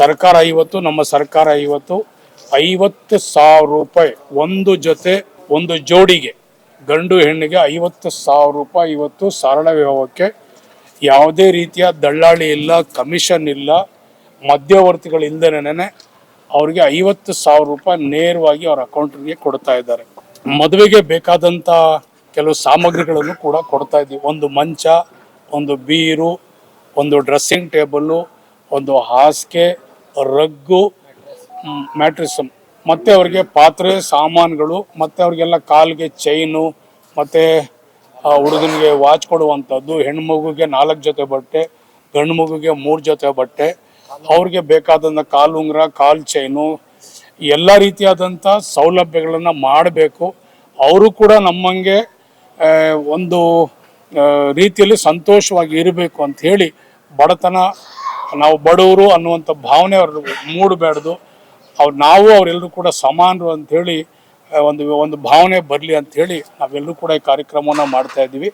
ಸರ್ಕಾರ ಐವತ್ತು, ನಮ್ಮ ಸರ್ಕಾರ ಐವತ್ತು ಐವತ್ತು ಸಾವಿರ ರೂಪಾಯಿ ಒಂದು ಜೊತೆ, ಒಂದು ಜೋಡಿಗೆ, ಗಂಡು ಹೆಣ್ಣಿಗೆ ಐವತ್ತು ಸಾವಿರ ರೂಪಾಯಿ ಇವತ್ತು ಸರಳ ವ್ಯವಹಾರಕ್ಕೆ ಯಾವುದೇ ರೀತಿಯ ದಳ್ಳಾಳಿ ಇಲ್ಲ, ಕಮಿಷನ್ ಇಲ್ಲ ಮಧ್ಯವರ್ತಿಗಳಿಲ್ಲದೇನೆ ಅವ್ರಿಗೆ ಐವತ್ತು ಸಾವಿರ ರೂಪಾಯಿ ನೇರವಾಗಿ ಅವ್ರ ಅಕೌಂಟ್ಗೆ ಕೊಡ್ತಾ ಇದ್ದಾರೆ. ಮದುವೆಗೆ ಬೇಕಾದಂಥ ಕೆಲವು ಸಾಮಗ್ರಿಗಳನ್ನು ಕೂಡ ಕೊಡ್ತಾ ಇದ್ದೀವಿ. ಒಂದು ಮಂಚ, ಒಂದು ಬೀರು, ಒಂದು ಡ್ರೆಸ್ಸಿಂಗ್ ಟೇಬಲ್ಲು, ಒಂದು ಹಾಸಿಗೆ ರಗ್ಗು ಮ್ಯಾಟ್ರಿಸಮ್ ಮತ್ತೆ ಅವರಿಗೆ ಪಾತ್ರೆ, ಸಾಮಾನುಗಳು, ಮತ್ತೆ ಅವ್ರಿಗೆಲ್ಲ ಕಾಲಿಗೆ ಚೈನು, ಮತ್ತೆ ಹುಡುಗನಿಗೆ ವಾಚ್ ಕೊಡುವಂಥದ್ದು ಹೆಣ್ಣು ಮಗುಗೆ ನಾಲ್ಕು ಜೊತೆ ಬಟ್ಟೆ ಗಂಡು ಮಗುಗೆ ಮೂರು ಜೊತೆ ಬಟ್ಟೆ, ಅವ್ರಿಗೆ ಬೇಕಾದಂಥ ಕಾಲುಂಗುರ ಕಾಲು ಚೈನು, ಎಲ್ಲ ರೀತಿಯಾದಂಥ ಸೌಲಭ್ಯಗಳನ್ನು ಮಾಡಬೇಕು. ಅವರು ಕೂಡ ನಮ್ಮಂಗೆ ಒಂದು ರೀತಿಯಲ್ಲಿ ಸಂತೋಷವಾಗಿ ಇರಬೇಕು ಅಂತ ಹೇಳಿ ಬಡತನ ನಾವು ಬಡವರು ಅನ್ನುವಂಥ ಭಾವನೆ ಅವ್ರ ಮೂಡಬೇಡ್ದು ಅವ್ರು ನಾವು ಅವರೆಲ್ಲರೂ ಕೂಡ ಸಮಾನರು ಅಂತ ಹೇಳಿ ಒಂದು ಒಂದು ಭಾವನೆ ಬರಲಿ ಹೇಳಿ ನಾವೆಲ್ಲರೂ ಕೂಡ ಈ ಕಾರ್ಯಕ್ರಮವನ್ನು ಮಾಡ್ತಾ ಇದ್ದೀವಿ.